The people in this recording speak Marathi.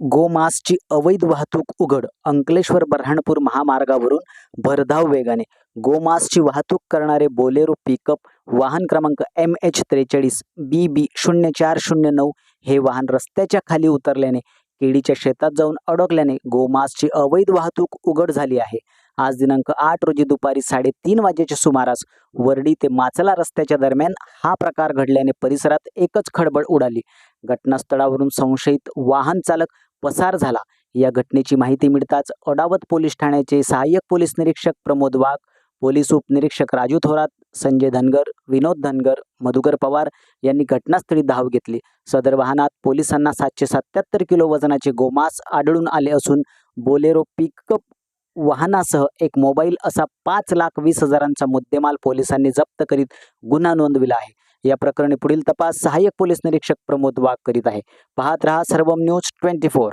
गोमांसची अवैध वाहतूक उघड अंकलेश्वर बऱ्हाणपूर महामार्गावरून भरधाव वेगाने. गोमांसची वाहतूक करणारे बोलेरो पिकअप वाहन क्रमांक एम एच त्रेचाळीस बी बी शून्य चार शून्य नऊ हे वाहन रस्त्याच्या खाली उतरल्याने केळीच्या शेतात जाऊन अडकल्याने गोमांसची अवैध वाहतूक उघड झाली आहे. आज दिनांक आठ रोजी दुपारी साडेतीन वाजेच्या सुमारास वर्डी ते माचला रस्त्याच्या दरम्यान हा प्रकार घडल्याने परिसरात एकच खळबळ उडाली. घटनास्थळावरून संशयित वाहन चालक पसार झाला. या घटनेची माहिती मिळताच अडावत पोलीस ठाण्याचे सहाय्यक पोलीस निरीक्षक प्रमोद वाघ पोलीस उपनिरीक्षक राजू थोरात संजय धनगर विनोद धनगर मधुकर पवार यांनी घटनास्थळी धाव घेतली. सदर वाहनात पोलिसांना सातशे सत्याहत्तर किलो वजनाचे गोमांस आढळून आले असून बोलेरो पिकअप वाहनासह एक मोबाईल असा पाच लाख वीस हजारांचा मुद्देमाल पोलिसांनी जप्त करीत गुन्हा नोंदविला आहे. या प्रकरणी पुढील तपास सहाय्यक पोलीस निरीक्षक प्रमोद वाघ करीत आहे. पाहत रहा सर्वम न्यूज ट्वेंटी फोर.